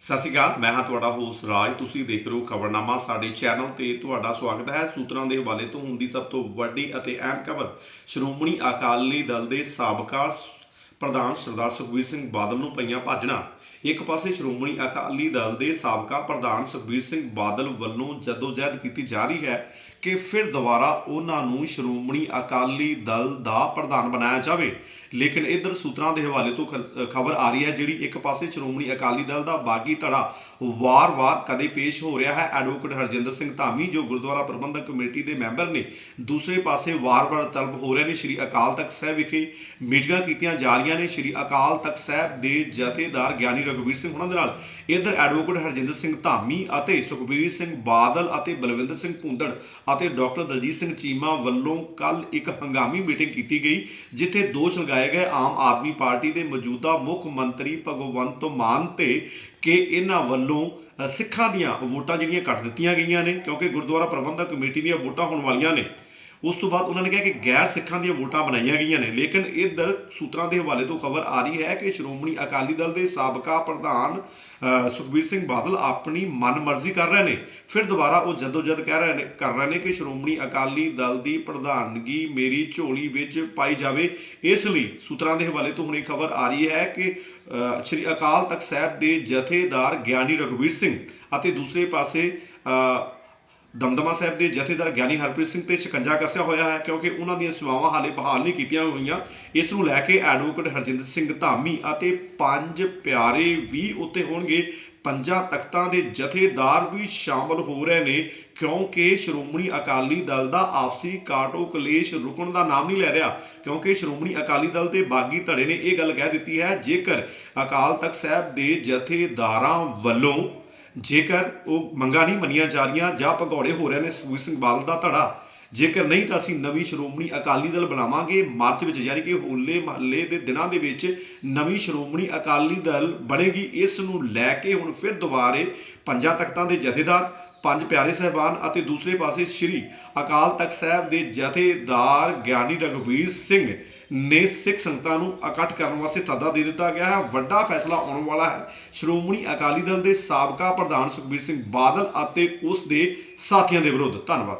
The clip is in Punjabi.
ਸਤਿ ਸ਼੍ਰੀ ਅਕਾਲ, ਮੈਂ ਹਾਂ ਤੁਹਾਡਾ ਹੋਸਟ ਰਾਜ। ਤੁਸੀਂ ਦੇਖ ਰਹੇ ਹੋ ਖਬਰਨਾਮਾ, ਸਾਡੇ ਚੈਨਲ ਤੇ ਤੁਹਾਡਾ ਸਵਾਗਤ ਹੈ। ਸੂਤਰਾਂ ਦੇ ਹਵਾਲੇ ਤੋਂ ਹੁੰਦੀ ਸਭ ਤੋਂ ਵੱਡੀ ਅਤੇ ਅਹਿਮ ਖਬਰ, ਸ਼੍ਰੋਮਣੀ ਅਕਾਲੀ ਦਲ ਦੇ ਸਾਬਕਾ ਪ੍ਰਧਾਨ ਸਰਦਾਰ ਸੁਖਬੀਰ ਸਿੰਘ ਬਾਦਲ ਨੂੰ ਪਈਆਂ ਭਾਜਣਾ ਇੱਕ ਪਾਸੇ ਸ਼੍ਰੋਮਣੀ ਅਕਾਲੀ ਦਲ ਦੇ ਸਾਬਕਾ ਪ੍ਰਧਾਨ ਸੁਖਬੀਰ ਸਿੰਘ ਬਾਦਲ ਵੱਲੋਂ ਜਦੋਜਹਿਦ ਕੀਤੀ ਜਾ ਰਹੀ ਹੈ ਕਿ ਫਿਰ ਦੁਬਾਰਾ ਉਹਨਾਂ ਨੂੰ ਸ਼੍ਰੋਮਣੀ ਅਕਾਲੀ ਦਲ ਦਾ ਪ੍ਰਧਾਨ ਬਣਾਇਆ ਜਾਵੇ। ਲੇਕਿਨ ਇਧਰ ਸੂਤਰਾਂ ਦੇ ਹਵਾਲੇ ਤੋਂ ਖਬਰ ਆ ਰਹੀ ਹੈ ਜਿਹੜੀ ਇੱਕ ਪਾਸੇ ਸ਼੍ਰੋਮਣੀ ਅਕਾਲੀ ਦਲ ਦਾ ਬਾਗੀ ਧੜਾ ਵਾਰ-ਵਾਰ ਕਦੇ ਪੇਸ਼ ਹੋ ਰਿਹਾ ਹੈ। ਐਡਵੋਕੇਟ ਹਰਜਿੰਦਰ ਸਿੰਘ ਧਾਮੀ, ਜੋ ਗੁਰਦੁਆਰਾ ਪ੍ਰਬੰਧਕ ਕਮੇਟੀ ਦੇ ਮੈਂਬਰ ਨੇ, ਦੂਸਰੇ ਪਾਸੇ ਵਾਰ-ਵਾਰ ਤਲਬ ਹੋ ਰਹੇ ਨੇ। ਸ਼੍ਰੀ ਅਕਾਲ ਤਖਤ ਸਾਹਿਬ ਵਿਖੇ ਮੀਟਿੰਗਾਂ ਕੀਤੀਆਂ ਜਾ ਰਹੀਆਂ ਨੇ ਸ਼੍ਰੀ ਅਕਾਲ ਤਖਤ ਸਾਹਿਬ ਦੇ ਜਥੇਦਾਰ ਗਿਆਨੀ ਰਘੁਵੀਰ ਸਿੰਘ ਉਹਨਾਂ ਦੇ ਨਾਲ। ਇਧਰ ਐਡਵੋਕੇਟ ਹਰਜਿੰਦਰ ਸਿੰਘ ਧਾਮੀ ਅਤੇ ਸੁਖਬੀਰ ਸਿੰਘ ਬਾਦਲ ਅਤੇ ਬਲਵਿੰਦਰ ਸਿੰਘ ਭੁੰਦੜ ਅਤੇ ਡਾਕਟਰ ਦਲਜੀਤ ਸਿੰਘ ਚੀਮਾ ਵੱਲੋਂ ਕੱਲ ਇੱਕ ਹੰਗਾਮੀ ਮੀਟਿੰਗ ਕੀਤੀ ਗਈ, ਜਿੱਥੇ ਦੋਸ਼ ਲਗਾਏ ਗਏ ਆਮ ਆਦਮੀ ਪਾਰਟੀ ਦੇ ਮੌਜੂਦਾ ਮੁੱਖ ਮੰਤਰੀ ਭਗਵੰਤ ਮਾਨ ਤੇ ਕਿ ਇਹਨਾਂ ਵੱਲੋਂ ਸਿੱਖਾਂ ਦੀਆਂ ਵੋਟਾਂ ਜਿਹੜੀਆਂ ਕੱਟ ਦਿੱਤੀਆਂ ਗਈਆਂ ਨੇ, ਕਿਉਂਕਿ ਗੁਰਦੁਆਰਾ ਪ੍ਰਬੰਧਕ ਕਮੇਟੀ ਦੀਆਂ ਵੋਟਾਂ ਹੋਣ ਵਾਲੀਆਂ ਨੇ। ਉਸ ਤੋਂ ਬਾਅਦ ਉਹਨਾਂ ਨੇ ਕਿਹਾ ਕਿ ਗੈਰ ਸਿੱਖਾਂ ਦੀਆਂ ਵੋਟਾਂ ਬਣਾਈਆਂ ਗਈਆਂ ਨੇ। ਲੇਕਿਨ ਇੱਧਰ ਸੂਤਰਾਂ ਦੇ ਹਵਾਲੇ ਤੋਂ ਖਬਰ ਆ ਰਹੀ ਹੈ ਕਿ ਸ਼੍ਰੋਮਣੀ ਅਕਾਲੀ ਦਲ ਦੇ ਸਾਬਕਾ ਪ੍ਰਧਾਨ ਸੁਖਬੀਰ ਸਿੰਘ ਬਾਦਲ ਆਪਣੀ ਮਨਮਰਜ਼ੀ ਕਰ ਰਹੇ ਨੇ। ਫਿਰ ਦੁਬਾਰਾ ਉਹ ਜਦੋਜਦ ਕਹਿ ਰਹੇ ਨੇ, ਕਰ ਰਹੇ ਨੇ ਕਿ ਸ਼੍ਰੋਮਣੀ ਅਕਾਲੀ ਦਲ ਦੀ ਪ੍ਰਧਾਨਗੀ ਮੇਰੀ ਝੋਲੀ ਵਿੱਚ ਪਾਈ ਜਾਵੇ। ਇਸ ਲਈ ਸੂਤਰਾਂ ਦੇ ਹਵਾਲੇ ਤੋਂ ਹੁਣ ਇਹ ਖਬਰ ਆ ਰਹੀ ਹੈ ਕਿ ਸ਼੍ਰੀ ਅਕਾਲ ਤਖਤ ਸਾਹਿਬ ਦੇ ਜਥੇਦਾਰ ਗਿਆਨੀ ਰਘਵੀਰ ਸਿੰਘ ਅਤੇ ਦੂਸਰੇ ਪਾਸੇ ਦਮਦਮਾ ਸਾਹਿਬ ਦੇ ਜਥੇਦਾਰ ਗਿਆਨੀ ਹਰਪ੍ਰੀਤ ਸਿੰਘ ਤੇ ਸ਼ਿਕੰਜਾ ਕੱਸਿਆ ਹੋਇਆ ਹੈ ਕਿਉਂਕਿ ਉਹਨਾਂ ਦੀਆਂ ਸੇਵਾਵਾਂ ਹਾਲੇ ਬਹਾਲ ਨਹੀਂ ਕੀਤੀਆਂ ਹੋਈਆਂ। ਇਸ ਨੂੰ ਲੈ ਕੇ ਐਡਵੋਕੇਟ ਹਰਜਿੰਦਰ ਸਿੰਘ ਧਾਮੀ ਅਤੇ ਪੰਜ ਪਿਆਰੇ ਵੀ ਉੱਤੇ ਹੋਣਗੇ। ਪੰਜਾਂ ਤਖਤਾਂ ਦੇ ਜਥੇਦਾਰ ਵੀ ਸ਼ਾਮਲ ਹੋ ਰਹੇ ਨੇ ਕਿਉਂਕਿ ਸ਼੍ਰੋਮਣੀ ਅਕਾਲੀ ਦਲ ਦਾ ਆਪਸੀ ਕਾਟੋ ਕਲੇਸ਼ ਰੁਕਣ ਦਾ ਨਾਮ ਨਹੀਂ ਲੈ ਰਿਹਾ। ਕਿਉਂਕਿ ਸ਼੍ਰੋਮਣੀ ਅਕਾਲੀ ਦਲ ਦੇ ਬਾਗੀ ਧੜੇ ਨੇ ਇਹ ਗੱਲ ਕਹਿ ਦਿੱਤੀ ਹੈ, ਜੇਕਰ ਅਕਾਲ ਤਖਤ ਸਾਹਿਬ ਦੇ ਜਥੇਦਾਰਾਂ ਵੱਲੋਂ ਜੇਕਰ ਉਹ ਮੰਗਾਂ ਨਹੀਂ ਮੰਨੀਆਂ ਜਾ ਰਹੀਆਂ ਜਾਂ ਭਗੌੜੇ ਹੋ ਰਹੇ ਨੇ ਸੁਖਬੀਰ ਸਿੰਘ ਬਾਦਲ ਦਾ ਧੜਾ, ਜੇਕਰ ਨਹੀਂ ਤਾਂ ਅਸੀਂ ਨਵੀਂ ਸ਼੍ਰੋਮਣੀ ਅਕਾਲੀ ਦਲ ਬਣਾਵਾਂਗੇ। ਮਾਰਚ ਵਿੱਚ ਯਾਨੀ ਕਿ ਹੋਲੇ ਮਹੱਲੇ ਦੇ ਦਿਨਾਂ ਦੇ ਵਿੱਚ ਨਵੀਂ ਸ਼੍ਰੋਮਣੀ ਅਕਾਲੀ ਦਲ ਬਣੇਗੀ। ਇਸ ਨੂੰ ਲੈ ਕੇ ਹੁਣ ਫਿਰ ਦੁਬਾਰੇ ਪੰਜਾਂ ਤਖਤਾਂ ਦੇ ਜਥੇਦਾਰ ਪੰਜ ਪਿਆਰੇ ਸਹਿਬਾਨ ਅਤੇ ਦੂਸਰੇ ਪਾਸੇ ਸ਼੍ਰੀ ਅਕਾਲ ਤਖਤ ਸਾਹਿਬ ਦੇ ਜਥੇਦਾਰ ਗਿਆਨੀ ਰਘਵੀਰ ਸਿੰਘ ਨੇ ਸਿੱਖ ਸੰਗਤਾਂ ਨੂੰ ਇਕੱਠ ਕਰਨ ਵਾਸਤੇ ਸੱਦਾ ਦੇ ਦਿੱਤਾ ਗਿਆ ਹੈ। ਵੱਡਾ ਫੈਸਲਾ ਆਉਣ ਵਾਲਾ ਹੈ। ਸ਼੍ਰੋਮਣੀ ਅਕਾਲੀ ਦਲ ਦੇ ਸਾਬਕਾ ਪ੍ਰਧਾਨ ਸੁਖਬੀਰ ਸਿੰਘ ਬਾਦਲ ਅਤੇ ਉਸ ਦੇ ਸਾਥੀਆਂ ਦੇ ਵਿਰੁੱਧ। ਧੰਨਵਾਦ।